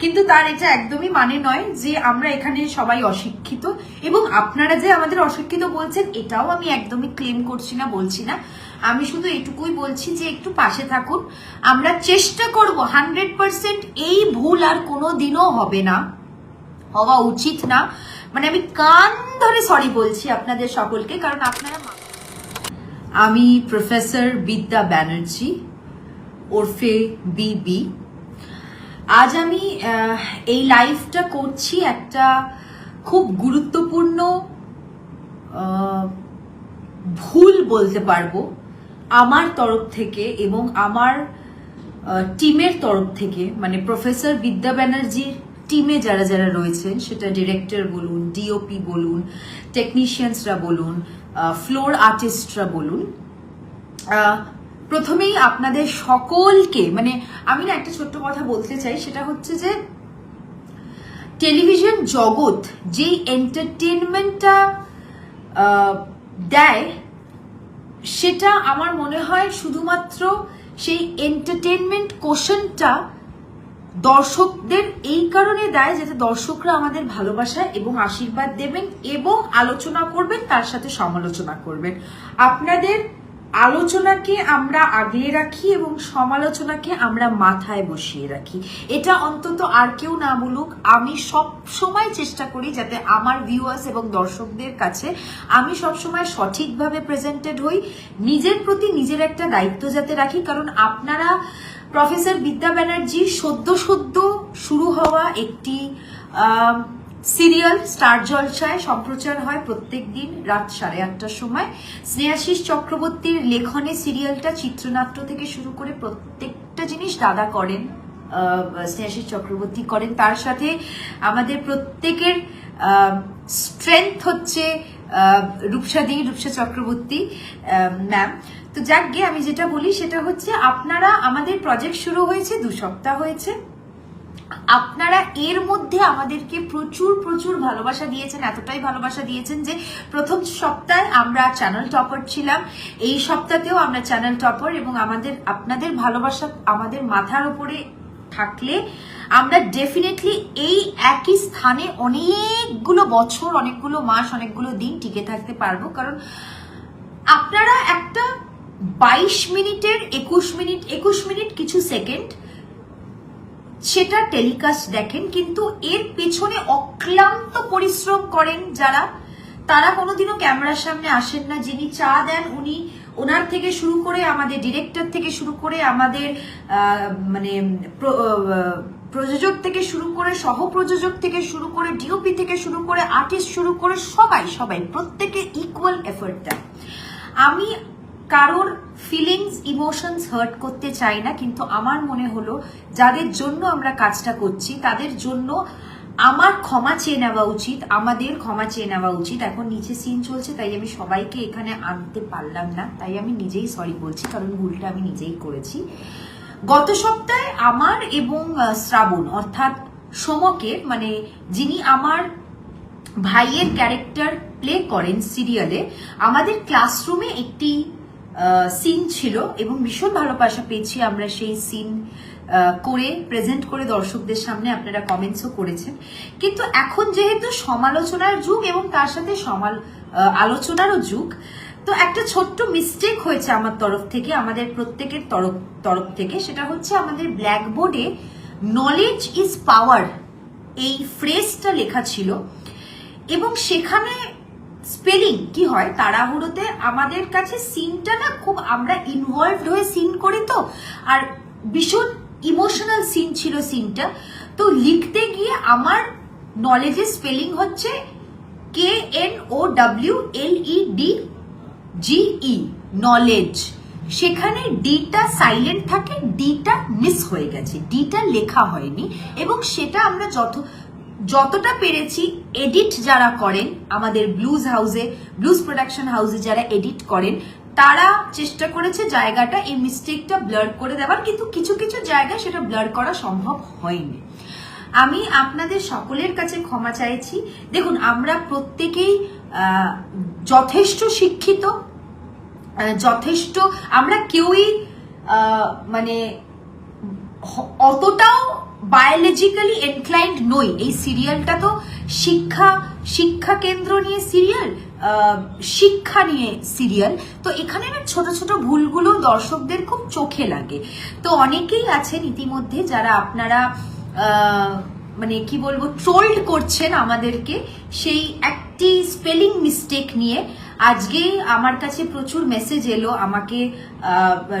কিন্তু তার এটা একদমই মানে নয় যে আমরা এখানে সবাই অশিক্ষিত এবং আপনারা যে আমাদের অশিক্ষিত বলছেন, এটাও আমি একদমই ক্লেম করছি না, বলছি না। আমি শুধু এটুকুই বলছি যে একটু পাশে থাকুন। আমরা চেষ্টা করব হান্ড্রেড পার্সেন্ট এই ভুল আর কোনো দিনও হবে না, হওয়া উচিত না। মানে আমি কান ধরে সরি বলছি আপনাদের সকলকে, কারণ আপনারা আমি প্রফেসর বিদ্যা ব্যানার্জি, ওরফে বিবি। আজ আমি এই লাইফটা করছি একটা খুব গুরুত্বপূর্ণ ভুল বলতে পারব, আমার তরফ থেকে এবং আমার টিমের তরফ থেকে মানে প্রফেসর বিদ্যা ব্যানার্জির টিমে যারা যারা রয়েছেন, সেটা ডিরেক্টর বলুন ডিওপি বলুন টেকনিশিয়ানসরা বলুন ফ্লোর আর্টিস্টরা বলুন প্রথমেই আপনাদের সকলকে মানে আমি না একটা ছোট্ট কথা বলতে চাই, সেটা হচ্ছে যে টেলিভিশন জগৎ যেই এন্টারটেনমেন্টটা দেয়, সেটা আমার মনে হয় শুধুমাত্র সেই এন্টারটেনমেন্ট কোশনটা দর্শকদের এই কারণে দেয় যাতে দর্শকরা আমাদের ভালোবাসা এবং আশীর্বাদ দেবেন এবং আলোচনা করবেন, তার সাথে সমালোচনা করবেন। আপনাদের আলোচনাকে আমরা আগলে রাখি এবং সমালোচনাকে আমরা মাথায় বসিয়ে রাখি। এটা অন্তত আর কেউ না বলুক, আমি সব সময় চেষ্টা করি যাতে আমার ভিউয়ার্স এবং দর্শকদের কাছে আমি সব সময় সঠিকভাবে প্রেজেন্টেড হই, নিজের প্রতি নিজের একটা দায়িত্ব যাতে রাখি, কারণ আপনারা প্রফেসর বিদ্যা ব্যানার্জি সদ্য সদ্য শুরু হওয়া একটি সিরিয়াল, স্টার জলসায় সম্প্রচার হয় প্রত্যেক দিন রাত সাড়ে আটটার সময়। স্নেহাশিস চক্রবর্তীর লেখনে সিরিয়ালটা, চিত্রনাট্য থেকে শুরু করে প্রত্যেকটা জিনিস দাদা করেন স্নেহাশিস চক্রবর্তী করেন। তার সাথে আমাদের প্রত্যেকের স্ট্রেংথ হচ্ছে রূপসাদি রূপসা চক্রবর্তী ম্যাম তো যাক গিয়ে আমি যেটা বলি সেটা হচ্ছে আপনারা আমাদের প্রজেক্ট শুরু হয়েছে, দু সপ্তাহ হয়েছে। আপনারা এর মধ্যে আমাদেরকে প্রচুর প্রচুর ভালোবাসা দিয়েছেন, এতটাই ভালোবাসা দিয়েছেন যে প্রথম সপ্তাহে আমরা চ্যানেল টপার ছিলাম। এই সপ্তাহতেও আমরা চ্যানেল টপার এবং আমাদের, আপনাদের ভালোবাসা আমাদের মাথার উপরে থাকলে আমরা ডেফিনেটলি এই একই স্থানে অনেকগুলো বছর, অনেকগুলো মাস, অনেকগুলো দিন টিকে থাকতে পারব। কারণ আপনারা একটা বাইশ মিনিটের, একুশ মিনিট একুশ মিনিট কিছু সেকেন্ড সেটা টেলিকাস্ট দেখেন, কিন্তু এর পেছনে অক্লান্ত পরিশ্রম করেন যারা। তারা কোনোদিনও ক্যামেরার সামনে আসেন না। যিনি চা দেন, উনি ওনার থেকে শুরু করে আমাদের ডিরেক্টর থেকে শুরু করে আমাদের মানে প্রযোজক থেকে শুরু করে সহ প্রযোজক থেকে শুরু করে ডিওপি থেকে শুরু করে আর্টিস্ট শুরু করে সবাই সবাই, প্রত্যেকে ইকুয়াল এফোর্ট দেয় আমি কারোর ফিলিংস ইমোশনস হার্ট করতে চাই না, কিন্তু আমার মনে হলো যাদের জন্য আমরা কাজটা করছি, তাদের জন্য আমার ক্ষমা চেয়ে নেওয়া উচিত, আমাদের ক্ষমা চেয়ে নেওয়া উচিত। এখন নিচে সিন চলছে, তাই আমি সবাইকে এখানে আনতে পারলাম না, তাই আমি নিজেই সরি বলছি, কারণ ভুলটা আমি নিজেই করেছি। গত সপ্তাহে আমার এবং শ্রাবণ, অর্থাৎ সোমকের মানে যিনি আমার ভাইয়ের ক্যারেক্টার প্লে করেন সিরিয়ালে আমাদের ক্লাসরুমে একটি সিন ছিল এবং ভীষণ ভালোবাসা পেয়েছি আমরা সেই সিন করে প্রেজেন্ট করে দর্শকদের সামনে, আপনারা কমেন্টসও করেছেন। কিন্তু এখন যেহেতু সমালোচনার যুগ এবং তার সাথে সমাল আলোচনারও যুগ, তো একটা ছোট্ট মিস্টেক হয়েছে আমার তরফ থেকে, আমাদের প্রত্যেকের তরফ তরফ থেকে। সেটা হচ্ছে আমাদের ব্ল্যাকবোর্ডে নলেজ ইজ পাওয়ার এই ফ্রেজটা লেখা ছিল। এবং সেখানে স্পেলিং কি হয় তাড়াহুড়োতে? আমাদের কাছে সিনটা না খুব আমরা ইনভলভড হয়ে সিন করি তো। আর ভীষণ ইমোশনাল সিন ছিল সিনটা তো লিখতে গিয়ে আমার নলেজে স্পেলিং হচ্ছে K N O W L E D G E knowledge সেখানে ডিটা সাইলেন্ট থাকে ডিটা মিস হয়ে গেছে ডিটা লেখা হয়নি। এবং সেটা আমরা যত যতটা পেরেছি এডিট যারা করেন, আমাদের ব্লুজ হাউসে ব্লুজ প্রোডাকশন হাউসে যারা এডিট করেন, তারা চেষ্টা করেছে জায়গাটা, এই মিস্টেকটা ব্লার করে দেওয়ার, কিন্তু কিছু কিছু জায়গায় সেটা ব্লার করা সম্ভব হয়নি। আমি আপনাদের সকলের কাছে ক্ষমা চাইছি। দেখুন, আমরা প্রত্যেকেই যথেষ্ট শিক্ষিত যথেষ্ট, আমরা কেউই মানে অতটাও বায়োলজিক্যালি এনক্লাইন্ড নই। এই সিরিয়ালটা তো শিক্ষা শিক্ষা কেন্দ্র নিয়ে সিরিয়াল শিক্ষা নিয়ে সিরিয়াল তো এখানে না ছোট ছোট ভুলগুলো দর্শকদের খুব চোখে লাগে। তো অনেকেই আছেন ইতিমধ্যে যারা আপনারা মানে কি বলব ট্রোল্ড করছেন আমাদেরকে, সেই একটি স্পেলিং মিস্টেক নিয়ে। আজকে আমার কাছে প্রচুর মেসেজ এলো, আমাকে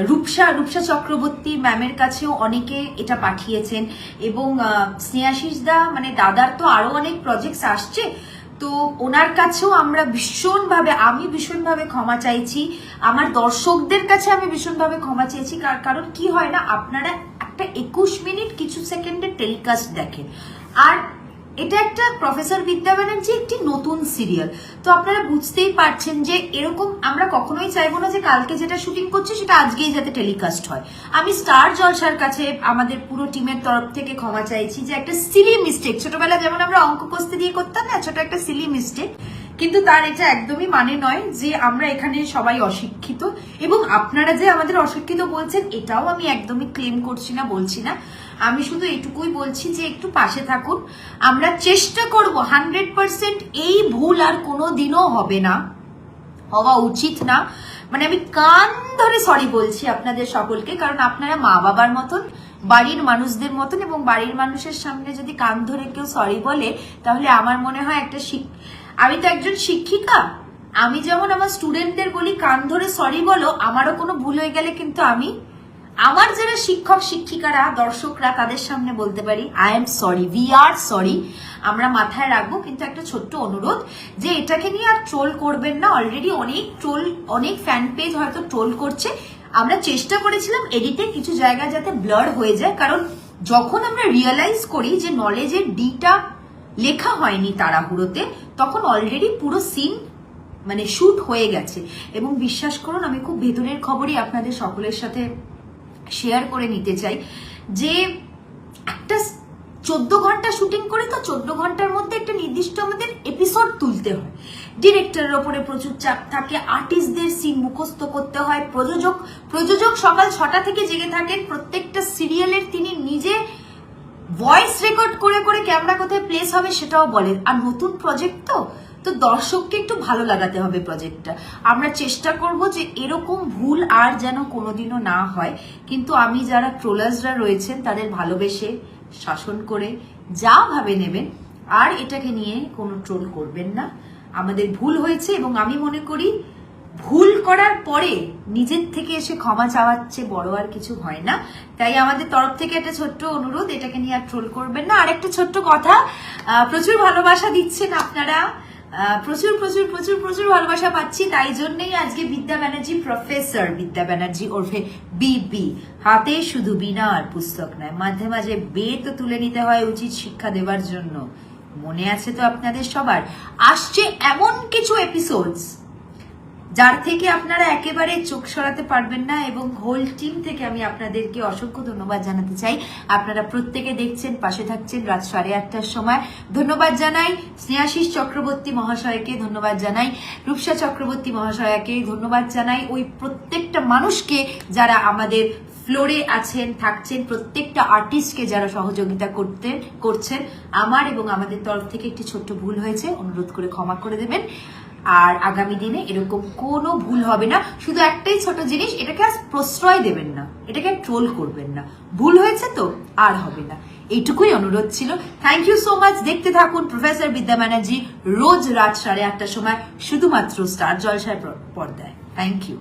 রূপসা রূপসা চক্রবর্তী ম্যামের কাছেও অনেকে এটা পাঠিয়েছেন এবং স্নেহাশিস দা মানে দাদার তো আরও অনেক প্রজেক্টস আসছে, তো ওনার কাছেও আমরা ভীষণভাবে, আমি ভীষণভাবে ক্ষমা চাইছি। আমার দর্শকদের কাছে আমি ভীষণভাবে ক্ষমা চাইছি, কার- কারণ কি হয় না, আপনারা একটা একুশ মিনিট, কিছু সেকেন্ডের টেলিকাস্ট দেখেন। আর এটা একটা প্রফেসর বিদ্যা ব্যানার্জি একটি নতুন সিরিয়াল। তো আপনারা বুঝতেই পারছেন যে এরকম আমরা কখনোই চাইব না যে কালকে যেটা শুটিং করছে সেটা আজকেই যাতে টেলিকাস্ট হয়। আমি স্টার জলসার কাছে আমাদের পুরো টিমের তরফ থেকে ক্ষমা চাইছি যে একটা সিলি মিস্টেক ছোটবেলা যেমন আমরা অঙ্ক কষতে দিয়ে করতাম না, ছোট একটা সিলি মিস্টেক কিন্তু তার এটা একদমই মানে নয় যে আমরা এখানে সবাই অশিক্ষিত এবং আপনারা যে আমাদের অশিক্ষিত বলছেন, এটাও আমি একদমই ক্লেম করছি না, বলছি না। আমি শুধু এটুকুই বলছি যে একটু পাশে থাকুন। আমরা চেষ্টা করব, হান্ড্রেড পার্সেন্ট এই ভুল আর কোনো দিনও হবে না, হওয়া উচিত না। মানে আমি কান ধরে সরি বলছি আপনাদের সকলকে, কারণ আপনারা মা বাবার মতন, বাড়ির মানুষদের মতন এবং বাড়ির মানুষের সামনে যদি কান ধরে কেউ সরি বলে, তাহলে আমার মনে হয় একটা আমি তো একজন শিক্ষিকা। আমি যেমন আমার স্টুডেন্টদের বলি, কান ধরে সরি বলো, আমারও কোনো ভুল হয়ে গেলে কিন্তু আমি আমার যারা শিক্ষক, শিক্ষিকারা, দর্শকরা, তাদের সামনে বলতে পারি I am sorry we are sorry আমরা মাথায় রাখব, কিন্তু একটা ছোট্ট অনুরোধ যে এটাকে নিয়ে আর ট্রোল করবেন না অলরেডি অনেক ট্রোল অনেক ফ্যান পেজ হয়তো ট্রোল করছে। আমরা চেষ্টা করেছিলাম এডিটে কিছু জায়গায় যাতে ব্লার হয়ে যায়, কারণ যখন আমরা রিয়েলাইজ করি যে নলেজের ডিটা লেখা হয়নি তাড়াহুড়োতে, তখন অলরেডি পুরো সিন মানে শুট হয়ে গেছে। এবং বিশ্বাস করুন, আমি খুব ভেতরের খবরই আপনাদের সকলের সাথে শেয়ার করে নিতে চাই, যে একটা চোদ্দ ঘণ্টা শুটিং করে তো চোদ্দ ঘণ্টার মধ্যে একটা নির্দিষ্ট আমাদের এপিসোড তুলতে হয়। ডিরেক্টরের ওপরে প্রচুর চাপ থাকে আর্টিস্টদের সিন মুখস্থ করতে হয়, প্রযোজক প্রযোজক সকাল ছটা থেকে জেগে থাকেন, প্রত্যেকটা সিরিয়ালের তিনি নিজে ভয়েস রেকর্ড করে করে ক্যামেরা কোথায় প্লেস হবে সেটাও বলেন। আর নতুন প্রজেক্ট তো তো দর্শককে একটু ভালো লাগাতে হবে প্রজেক্টটা আমরা চেষ্টা করব যে এরকম ভুল আর যেন কোনোদিনও না হয়, কিন্তু আমি যারা ট্রোলার্সরা রয়েছেন, তাদের ভালোবেসে, শাসন করে যা ভাবে নেবেন, আর এটাকে নিয়ে কোনো ট্রোল করবেন না। আমাদের ভুল হয়েছে এবং আমি মনে করি ভুল করার পরে নিজের থেকে এসে ক্ষমা চাওয়ার চেয়ে বড় আর কিছু হয় না। তাই আমাদের তরফ থেকে একটা ছোট্ট অনুরোধ, এটাকে নিয়ে আর ট্রোল করবেন না। আর একটা ছোট্ট কথা প্রচুর ভালোবাসা দিচ্ছেন আপনারা। প্রচুর প্রচুর প্রচুর প্রচুর ভালোবাসা পাচ্ছি। তাই জন্যেই আজকে বিদ্যা ব্যানার্জি প্রফেসর বিদ্যা ব্যানার্জি ওরফে বিবি হাতে শুধু বিনা আর পুস্তক নয়, মাঝে মাঝে বে তো তুলে নিতে হয় উচিত শিক্ষা দেওয়ার জন্য। মনে আছে তো আপনাদের সবার? আসছে এমন কিছু এপিসোডস যার থেকে আপনারা একেবারে চোখ সরাতে পারবেন না এবং হোল টিম থেকে আমি আপনাদেরকে অসংখ্য ধন্যবাদ জানাতে চাই। আপনারা প্রত্যেকে দেখছেন, পাশে থাকছেন রাত সাড়ে আটটার সময়। ধন্যবাদ জানাই স্নেহাশিস চক্রবর্তী মহাশয়কে, ধন্যবাদ জানাই রূপসা চক্রবর্তী মহাশয়াকে, ধন্যবাদ জানাই ওই প্রত্যেকটা মানুষকে যারা আমাদের ফ্লোরে আছেন, থাকছেন, প্রত্যেকটা আর্টিস্টকে যারা সহযোগিতা করতে, করছেন। আমার এবং আমাদের তরফ থেকে একটি ছোট্ট ভুল হয়েছে, অনুরোধ করে ক্ষমা করে দেবেন। আর আগামী দিনে এরকম কোনো ভুল হবে না। শুধু একটাই ছোট জিনিস, এটাকে আর প্রশ্রয় দেবেন না। এটাকে ট্রোল করবেন না। ভুল হয়েছে তো, আর হবে না। এইটুকুই অনুরোধ ছিল। থ্যাংক ইউ সো মাচ দেখতে থাকুন প্রফেসর বিদ্যা ব্যানার্জি রোজ রাত সাড়ে আটটার সময়, শুধুমাত্র স্টার জলসায় পর্দায়। Thank you